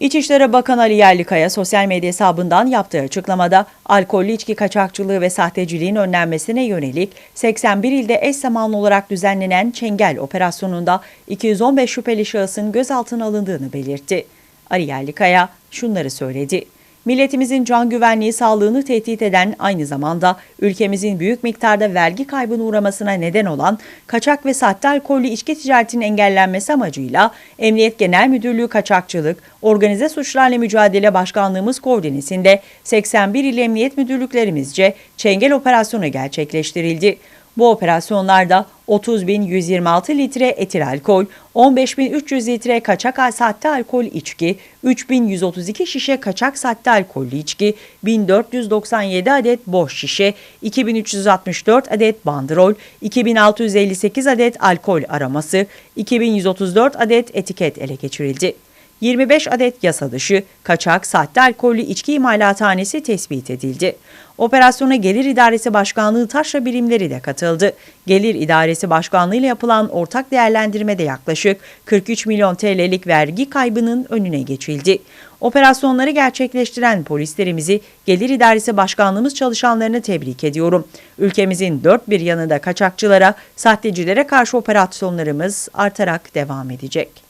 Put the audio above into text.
İçişleri Bakanı Ali Yerlikaya sosyal medya hesabından yaptığı açıklamada alkollü içki kaçakçılığı ve sahteciliğin önlenmesine yönelik 81 ilde eş zamanlı olarak düzenlenen Çengel operasyonunda 215 şüpheli şahısın gözaltına alındığını belirtti. Ali Yerlikaya şunları söyledi. Milletimizin can güvenliği sağlığını tehdit eden aynı zamanda ülkemizin büyük miktarda vergi kaybına uğramasına neden olan kaçak ve sahte alkollü içki ticaretinin engellenmesi amacıyla Emniyet Genel Müdürlüğü Kaçakçılık, Organize Suçlarla Mücadele Başkanlığımız koordinesinde 81 il emniyet müdürlüklerimizce Çengel operasyonu gerçekleştirildi. Bu operasyonlarda 30.126 litre etil alkol, 15.300 litre kaçak sahte alkol içki, 3.132 şişe kaçak sahte alkollü içki, 1497 adet boş şişe, 2364 adet bandrol, 2658 adet alkol araması, 2134 adet etiket ele geçirildi. 25 adet yasa dışı, kaçak, sahte alkollü içki imalathanesi tespit edildi. Operasyona Gelir İdaresi Başkanlığı taşra birimleri de katıldı. Gelir İdaresi Başkanlığı ile yapılan ortak değerlendirmede yaklaşık 43 milyon TL'lik vergi kaybının önüne geçildi. Operasyonları gerçekleştiren polislerimizi Gelir İdaresi Başkanlığımız çalışanlarını tebrik ediyorum. Ülkemizin dört bir yanında kaçakçılara, sahtecilere karşı operasyonlarımız artarak devam edecek.